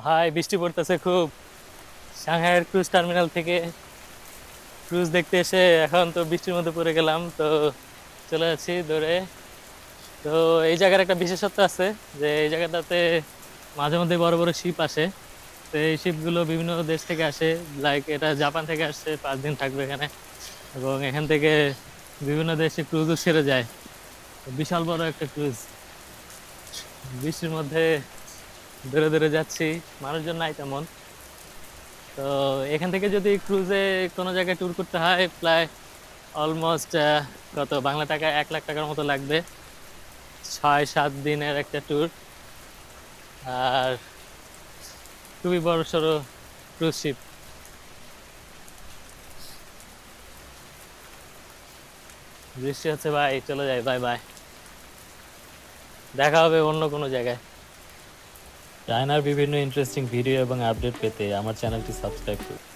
ভাই, বৃষ্টি পড়তেছে খুব। সাংহাইয়ের ক্রুজ টার্মিনাল থেকে ক্রুজ দেখতে এসে এখন তো বৃষ্টির মধ্যে পড়ে গেলাম, তো চলে যাচ্ছি দৌড়ে। তো এই জায়গার একটা বিশেষত্ব আছে যে, এই জায়গাটাতে মাঝে মধ্যে বড় বড় শিপ আসে। তো এই শিপগুলো বিভিন্ন দেশ থেকে আসে লাইক এটা জাপান থেকে আসছে, পাঁচ দিন থাকবে এখানে। এবং এখান থেকে বিভিন্ন দেশে ক্রুজও সেরে যায়। বিশাল বড় একটা ক্রুজ বৃষ্টির মধ্যে দূরে দূরে যাচ্ছি, মানুষজন নাই তেমন। তো এখান থেকে যদি ক্রুজে কোনো জায়গায় ট্যুর করতে হয়, প্রায় অলমোস্ট কত, বাংলা টাকা এক লাখ টাকার মতো লাগবে। ছয়, সাত দিনের একটা ট্যুর আর খুবই বড় সড়ো ক্রুজ শিপ বৃষ্টি হচ্ছে, ভাই, চলে যাই বাই বাই দেখা হবে অন্য কোনো জায়গায়। চায়নার বিভিন্ন ইন্টারেস্টিং ভিডিও এবং আপডেট পেতে আমার চ্যানেলটি সাবস্ক্রাইব করুন।